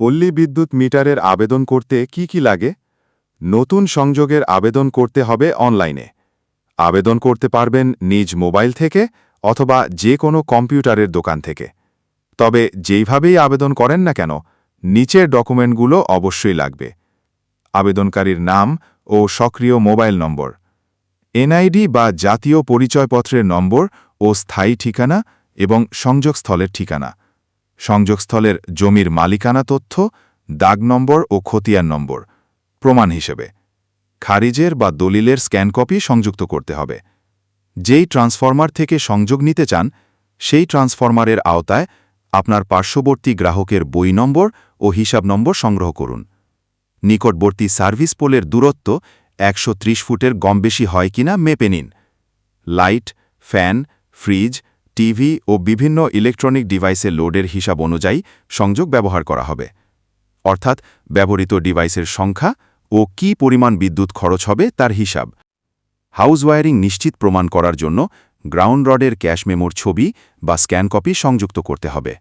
পল্লী বিদ্যুৎ মিটারের আবেদন করতে কি কি লাগে? নতুন সংযোগের আবেদন করতে হবে অনলাইনে। আবেদন করতে পারবেন নিজ মোবাইল থেকে অথবা যে কোনো কম্পিউটারের দোকান থেকে। তবে যেইভাবেই আবেদন করেন না কেন, নিচের ডকুমেন্টগুলো অবশ্যই লাগবে। আবেদনকারীর নাম ও সক্রিয় মোবাইল নম্বর। এনআইডি বা জাতীয় পরিচয়পত্রের নম্বর ও স্থায়ী ঠিকানা এবং সংযোগস্থলের ঠিকানা। সংযোগস্থলের জমির মালিকানা তথ্য, দাগ নম্বর ও খতিয়ান নম্বর, প্রমাণ হিসেবে। খারিজের বা দলিলের স্ক্যান কপি সংযুক্ত করতে হবে। যেই ট্রান্সফরমার থেকে সংযোগ নিতে চান, সেই ট্রান্সফরমারের আওতায় আপনার পার্শ্ববর্তী গ্রাহকের বই নম্বর ও হিসাব নম্বর সংগ্রহ করুন। নিকটবর্তী সার্ভিস পোলের দূরত্ব একশো ত্রিশ ফুটের কম বেশি হয় কিনা মেপে নিন। লাইট, ফ্যান, ফ্রিজ টিভি ও বিভিন্ন ইলেকট্রনিক ডিভাইসে লোডের হিসাব অনুযায়ী সংযোগ ব্যবহার করা হবে। অর্থাৎ, ব্যবহৃত ডিভাইসের সংখ্যা ও কী পরিমাণ বিদ্যুৎ খরচ হবে তার হিসাব। হাউস ওয়ারিং নিশ্চিত প্রমাণ করার জন্য গ্রাউন্ড রডের ক্যাশ মেমোর ছবি বা স্ক্যান কপি সংযুক্ত করতে হবে।